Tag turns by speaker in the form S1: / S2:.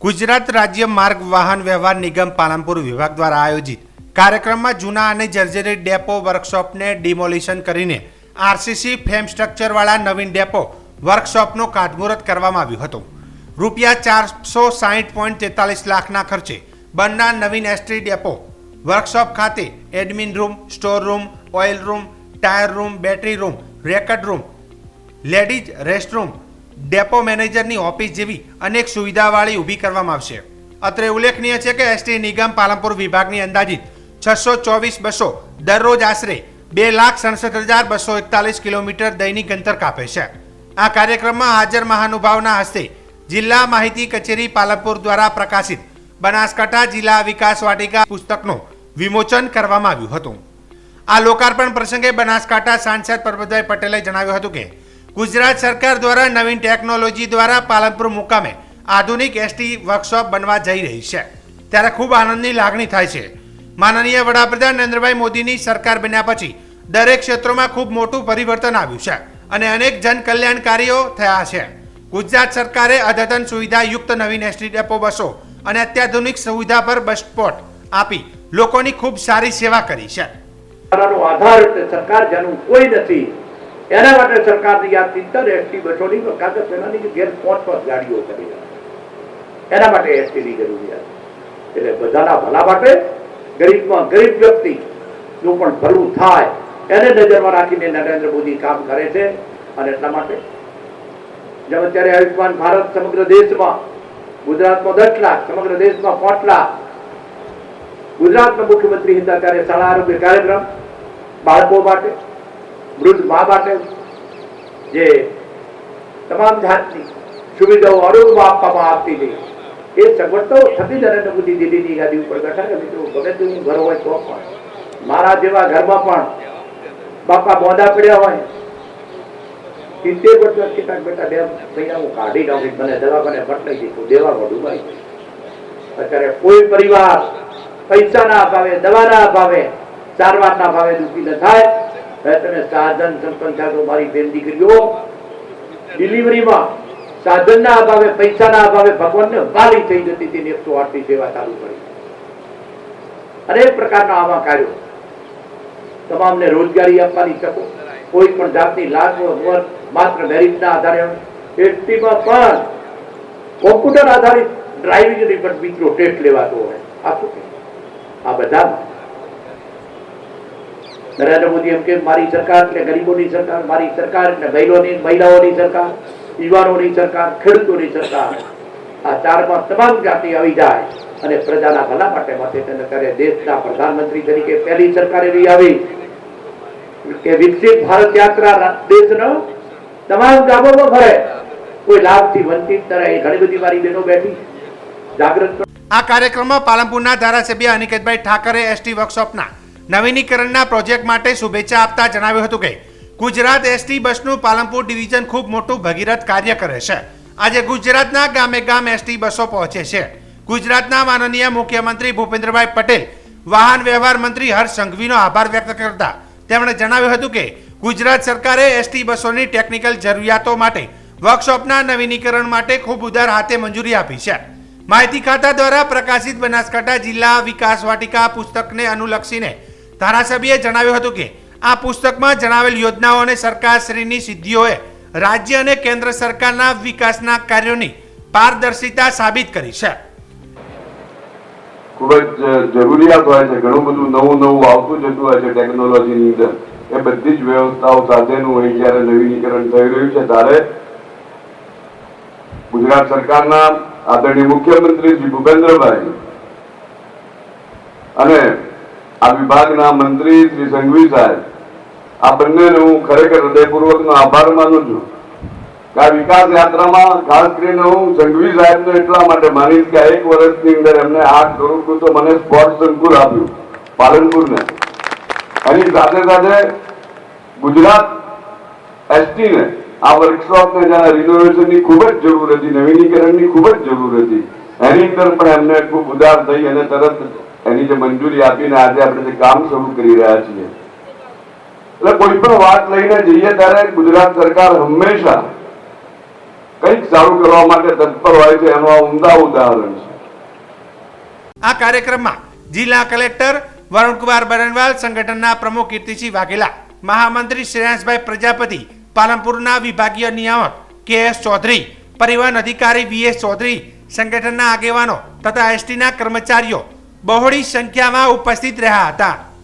S1: ગુજરાત રાજ્ય માર્ગ વાહન વ્યવહાર નિગમ પાલનપુર વિભાગ દ્વારા આયોજિત કાર્યક્રમમાં જૂના અને જર્જરિત ડેપો વર્કશોપને ડિમોલિશન કરીને આરસીસી ફેમ સ્ટ્રક્ચરવાળા નવીન ડેપો વર્કશોપનું ખાતમુહૂર્ત કરવામાં આવ્યું હતું. રૂપિયા ચારસો સાહીઠ પોઈન્ટ તેતાલીસ લાખના ખર્ચે બનનાર નવીન એસટી ડેપો વર્કશોપ ખાતે admin room, store room, oil room, tyre room, battery room, record room, ladies restroom depot મેનેજરની ઓફિસ જેવી અનેક સુવિધાવાળી ઊભી કરવામાં આવશે. અત્રે ઉલ્લેખનીય છે કે એસટી નિગમ પાલનપુર વિભાગની અંદાજિત છસો ચોવીસ બસો દરરોજ આશરે બે લાખ સડસઠ હજાર બસો એકતાલીસ કિલોમીટર દૈનિક અંતર કાપે છે. આ કાર્યક્રમમાં હાજર મહાનુભાવના હસ્તે જિલ્લા માહિતી કચેરી પાલનપુર દ્વારા પ્રકાશિત બનાસકાંઠા જિલ્લા વિકાસ વાટિકા પુસ્તકનું વિમોચન કરવામાં આવ્યું હતું. આ લોકાર્પણ પ્રસંગે બનાસકાંઠા સાંસદ પરબતભાઈ પટેલે જણાવ્યું હતું કે ગુજરાત સરકાર દ્વારા નવીન ટેકનોલોજી દ્વારા પાલનપુર મુકામે આધુનિક એસટી વર્કશોપ બનવા જઈ રહી છે. ત્યારે ખૂબ આનંદની લાગણી થાય છે. માનનીય વડાપ્રધાન નરેન્દ્રભાઈ મોદીની સરકાર બન્યા પછી દરેક ક્ષેત્રોમાં ખૂબ મોટું પરિવર્તન આવ્યું છે અને અનેક જનકલ્યાણકારીઓ થયા છે. ગુજરાત સરકારે અદ્યતન સુવિધા યુક્ત નવીન એસટી ડેપો બસો અને અત્યાધુનિક સુવિધા પર બસ સ્પોટ આપી લોકોની ખૂબ સારી સેવા કરી છે.
S2: આધાર સરકાર જેનું કોઈ નથી. એના માટે સરકારની આ ચિંતન એસટી બસોની કાગળ સેનાની ઘેર પાંચ પાંચ ગાડીઓ કરી. એના માટે એસટીની જરૂરિયાત એટલે બધાના ભલા માટે ગરીબમાં ગરીબ વ્યક્તિ નું પણ ભલું થાય. એને નજરમાં રાખીને નરેન્દ્ર મોદી કામ કરે છે અને એટલા માટે જેમ અત્યારે આયુષ્માન ભારત સમગ્ર દેશમાં ગુજરાતમાં દસ લાખ, સમગ્ર દેશમાં પાંચ લાખ. ગુજરાતના મુખ્યમંત્રી હતા શાળા આરોગ્ય કાર્યક્રમ બાળકો માટે વૃદ્ધ મા માટે જે તમામ જાતની સુવિધાઓ આરોગ્યમાં આપવામાં આવતી હતી. એ સગવડ તો થતી નરેન્દ્ર મોદી દિલ્હીની ગાદી ઉપર બેઠા કે મિત્રો ગમે તેવું ઘર હોય તો પણ, મારા જેવા ઘરમાં પણ બાપા બોંધા પડ્યા હોય, સિત્તેર વર્ષ કેટલાક બેટા બે મહિના હું કાઢી નાખી મને દવાખાને બદલાઈ દીધું દેવા ડૂબાઈ. અત્યારે કોઈ પરિવાર પૈસાના અભાવે દવાના અભાવે સારવારના અભાવે દુઃખી ન થાય. તમે સાધન સંપન્ન થયા મારી બેન દીકરીઓ ડિલિવરીમાં સાધનના અભાવે, પૈસાના અભાવે ભગવાનને વાલી થઈ જતી તેની એકસો આઠની સેવા ચાલુ કરી. અનેક પ્રકારના આવા કાર્યો. તમામને રોજગારી આપવાની તકો. કોઈ પણ જાતની લાજ વગર માત્ર મેરિટના આધારે એસટીમાં પણ કોમ્પ્યુટર આધારિત ડ્રાઇવિંગ રિપોર્ટ મિત્રો ટેસ્ટ લેવાતો હોય. આ શું આ બધા નરેન્દ્ર મોદી એમ કે મારી સરકાર એટલે ગરીબોની સરકાર, મારી સરકાર એટલે મહિલોની, મહિલાઓની સરકાર, યુવાનોની સરકાર, ખેડૂતોની સરકાર. આ ચારમાં તમામ જાતિ આવી જાય અને પ્રજાના ભલા માટે માટે તેને ત્યારે દેશના પ્રધાનમંત્રી તરીકે પહેલી સરકાર એવી આવી. કે વિકસિત ભારત યાત્રા દેશનો તમામ ગામોમાં ફરે. કોઈ લાભથી વંચિત રહે. ઘણી બધી મારી બહેનો બેઠી. જાગૃત
S1: આ કાર્યક્રમમાં પાલનપુરના ધારાસભ્ય અનિકેતભાઈ ઠાકરે, એસટી વર્કશોપના નવીનીકરણના પ્રોજેક્ટ માટે શુભેચ્છા આપતા જણાવ્યું હતું કે, ગુજરાત એસટી બસનું પાલનપુર ડિવિઝન ખૂબ મોટું ભગીરથ કાર્ય કરે છે. આજે ગુજરાતના ગામે ગામ એસટી બસો પહોંચે છે. ગુજરાતના માનનીય મુખ્યમંત્રી ભૂપેન્દ્રભાઈ પટેલ, વાહન વ્યવહાર મંત્રી હર્ષ સંઘવીનો આભાર વ્યક્ત કરતા તેમણે જણાવ્યું હતું કે, ગુજરાત સરકારે એસટી બસોની ટેકનિકલ જરૂરિયાતો માટે વર્કશોપના નવીનીકરણ માટે ખૂબ ઉદાર હાથે મંજૂરી આપી છે. માહિતી ખાતા દ્વારા પ્રકાશિત બનાસકાંઠા જિલ્લા વિકાસ વાટિકા પુસ્તકને અનુલક્ષીને ધારાસભ્યએ જણાવ્યું હતું કે આ પુસ્તકમાં જણાવેલ યોજનાઓ અને સરકારશ્રીની સિદ્ધિઓએ રાજ્ય અને કેન્દ્ર સરકારના વિકાસના કાર્યોની પારદર્શિતા સાબિત કરી છે.
S3: ખૂબ જ જરૂરિયાત હોય છે. ઘણું બધું નવું નવું આવતું જતું હોય છે ટેકનોલોજીની અંદર. એ બધી જ વ્યવસ્થાઓ સાથેનું અહીં જ્યારે નવીનીકરણ થઈ રહ્યું છે ત્યારે ગુજરાત સરકારના આદરણીય મુખ્યમંત્રી શ્રી ભૂપેન્દ્રભાઈ અને આ વિભાગના મંત્રી શ્રી સંઘવી સાહેબ, આ બંનેને હું ખરેખર હૃદયપૂર્વકનો આભાર માનું છું કે આ વિકાસ યાત્રામાં ખાસ કરીને હું સંઘવી સાહેબને એટલા માટે માનીશ કે એક વર્ષની અંદર એમને આઠ કરોડ તો મને સ્પોર્ટ સંકુલ આપ્યું, પાલનપુરને. એની સાથે સાથે ગુજરાત એસટીને આ વર્કશોપને જ્યાં રિનોવેશનની ખૂબ જ જરૂર હતી, નવીનીકરણની ખૂબ જ જરૂર હતી, એની અંદર પણ એમને ખૂબ ઉદાર થઈ અને તરત એની જે મંજૂરી આપીને આજે આપણે જે કામ શરૂ કરી રહ્યા છીએ. એટલે કોઈ પણ વાત લઈને જઈએ ત્યારે ગુજરાત સરકાર હંમેશા કંઈક સારું કરવા માટે તત્પર હોય છે, એનું આ ઉમદા ઉદાહરણ છે.
S1: આ કાર્યક્રમમાં જિલ્લા કલેક્ટર વરુણકુમાર બરનવાલ, સંગઠનના પ્રમુખ કીર્તિસિંહ વાઘેલા, મહામંત્રી શ્રેયાંશભાઈ પ્રજાપતિ, પાલનપુરના વિભાગીય નિયામક કે એસ ચૌધરી, પરિવહન અધિકારી વી એસ ચૌધરી, સંગઠનના આગેવાનો તથા એસટીના કર્મચારીઓ બહોળી સંખ્યામાં ઉપસ્થિત રહ્યા હતા.